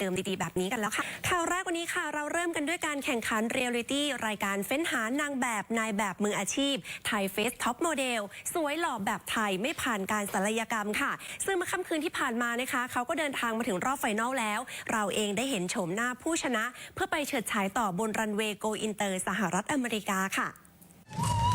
เดิมดีๆ แบบนี้กันแล้วค่ะ ข่าวแรกวันนี้ค่ะ เราเริ่มกันด้วยการแข่งขันเรียลิตี้รายการเฟ้นหานางแบบนายแบบมืออาชีพไทยเฟสท็อปโมเดลสวยหล่อแบบไทยไม่ผ่านการศัลยกรรมค่ะ ซึ่งเมื่อค่ำคืนที่ผ่านมานะคะ เขาก็เดินทางมาถึงรอบไฟนอลแล้ว เราเองได้เห็นโฉมหน้าผู้ชนะ เพื่อไปเฉิดฉายต่อบนรันเวย์โกอินเตอร์สหรัฐอเมริกาค่ะ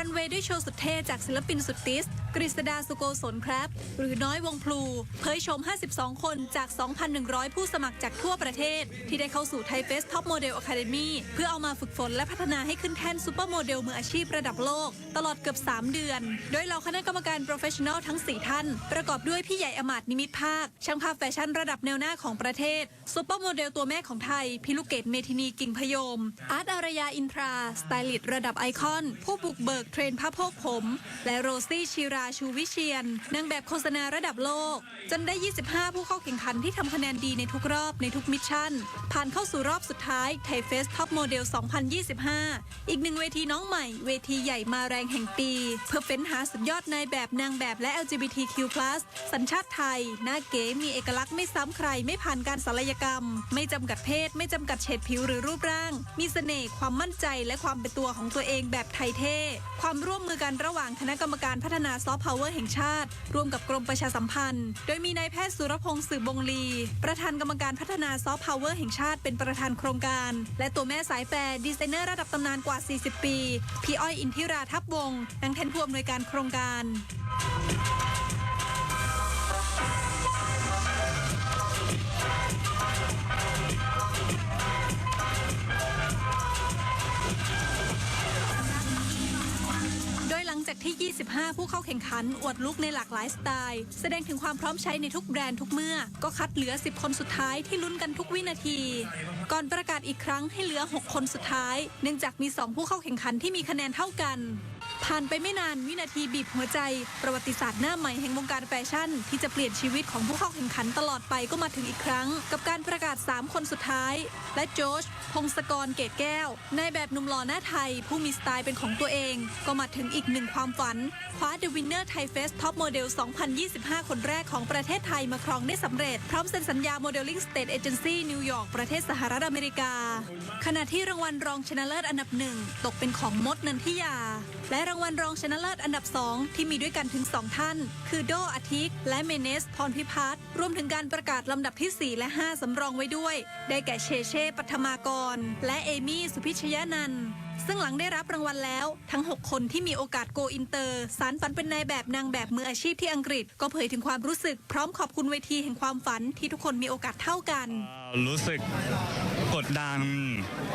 รันเวย์ด้วยโชว์สุดเท่จากศิลปินสุดติส กฤษดาสุโกศลครับ หรือน้อยวงพลูเผยชม 52 คนจาก 2,100 ผู้สมัครจากทั่วประเทศ ที่ได้เข้าสู่ไทยเฟสท็อปโมเดลอะคาเดมีเพื่อเอามาฝึกฝนและพัฒนาให้ขึ้นแท่นซูเปอร์โมเดลมืออาชีพระดับโลก ตลอดเกือบ 3 เดือน โดยเหล่าคณะกรรมการโปรเฟชชั่นอลทั้ง 4 ท่าน ประกอบด้วยพี่ใหญ่อมาตนิมิตภาค ช่างภาพแฟชั่นระดับแนวหน้าของประเทศซูเปอร์โมเดลตัวแม่ของไทย พิลุเกตเมทินีกิ่งพยม อาร์ตอารยาอินทราสไตลิสต์ระดับไอคอน ผู้บุกเบิกเทรนด์ผ้าโพกผม และโรซี่ชีราชูวิเชียนนางแบบโฆษณาระดับโลก จนได้ 25 ผู้เข้าแข่งขันที่ทำคะแนนดีในทุกรอบในทุกมิชชั่น ผ่านเข้าสู่รอบสุดท้ายไทยเฟสท็อปโมเดล 2025 อีกหนึ่งเวทีน้องใหม่ เวทีใหญ่มาแรงแห่งปี เพื่อเฟ้นหาสุดยอดนายแบบนางแบบและ LGBTQ+ สัญชาติไทย หน้าเก๋มีเอกลักษณ์ไม่ซ้ำใครไม่ผ่านการศัลยกรรม ไม่จำกัดเพศ ไม่จำกัดเฉดผิวหรือรูปร่าง มีเสน่ห์ความมั่นใจและความเป็นตัวของตัวเองแบบไทยเท่ความร่วมมือกันระหว่างคณะกรรมการพัฒนาซอฟต์พาวเวอร์แห่งชาติ ร่วมกับกรมประชาสัมพันธ์ โดยมีนายแพทย์สุรพงศ์สืบบงลี ประธานกรรมการพัฒนาซอฟต์พาวเวอร์แห่งชาติเป็นประธานโครงการ และตัวแม่สายแปรดีไซเนอร์ระดับตำนานกว่า 40 ปี พี่อ้อยอินทิราทับวงนางแทนผู้อำนวยการโครงการ จากที่ 25 ผู้เข้าแข่งขัน อวดลุกในหลากหลายสไตล์ แสดงถึงความพร้อมใช้ในทุกแบรนด์ทุกเมื่อ ก็คัดเหลือ 10 คนสุดท้ายที่ลุ้นกันทุกวินาที ก่อนประกาศอีกครั้งให้เหลือ 6 คนสุดท้าย เนื่องจากมี 2 ผู้เข้าแข่งขันที่มีคะแนนเท่ากัน ผ่านไปไม่นานวินาทีบีบหัวใจ ประวัติศาสตร์หน้าใหม่แห่งวงการแฟชั่น ที่จะเปลี่ยนชีวิตของผู้เข้าแข่งขันตลอดไปก็มาถึงอีกครั้ง กับการประกาศ 3 คนสุดท้าย และโจชพงศกรเกตแก้วนายแบบหนุ่มหล่อหน้าไทย ผู้มีสไตล์เป็นของตัวเอง ก็มาถึงอีกหนึ่งความฝัน คว้า The Winner Thai Fest Top Model 2025 คนแรกของประเทศไทยมาครองได้สำเร็จ พร้อมเซ็นสัญญา Modeling State Agency นิวยอร์กประเทศสหรัฐอเมริกา ขณะที่รางวัลรองชนะเลิศอันดับหนึ่งตกเป็นของมดนันทิยา และรางวัลรองชนะเลิศอันดับ 2 ที่มีด้วยกันถึง 2 ท่าน คือโดอาทิก และเมเนสพรพิพัฒน์รวมถึงการประกาศลำดับที่ 4 และ 5 สำรองไว้ด้วย ได้แก่เชเช่ปัทมากร และเอมี่สุพิชยานันท์ ซึ่งหลังได้รับรางวัลแล้วทั้ง 6 คนที่มีโอกาสโกอินเตอร์สารฝันเป็นนายแบบนางแบบมืออาชีพที่อังกฤษ ก็เผยถึงความรู้สึกพร้อมขอบคุณเวทีแห่งความฝันที่ทุกคนมีโอกาสเท่ากัน รู้สึกกดดัน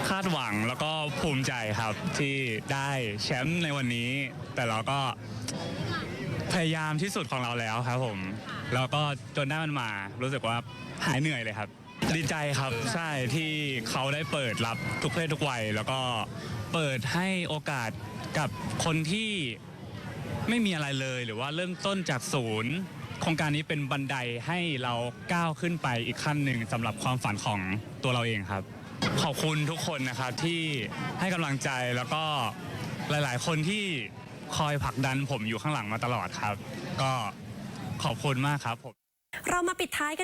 คาดหวังแล้วก็ภูมิใจครับที่ได้แชมป์ในวันนี้ แต่เราก็พยายามที่สุดของเราแล้วครับผม แล้วก็จนได้มันมา รู้สึกว่าหายเหนื่อยเลยครับ ดีใจครับใช่ที่เขาได้เปิดรับทุกเพศทุกวัย แล้วก็เปิดให้โอกาสกับคนที่ไม่มีอะไรเลยหรือว่าเริ่มต้นจากศูนย์ โครงการนี้เป็นบันไดให้เราก้าวขึ้นไปอีกขั้นหนึ่งสำหรับความฝันของตัวเราเองครับ ขอบคุณทุกคนนะครับที่ให้กำลังใจแล้วก็หลายๆ คนที่คอยผลักดันผมอยู่ข้างหลังมาตลอดครับ ก็ขอบคุณมากครับผม เรามาปิดท้ายกัน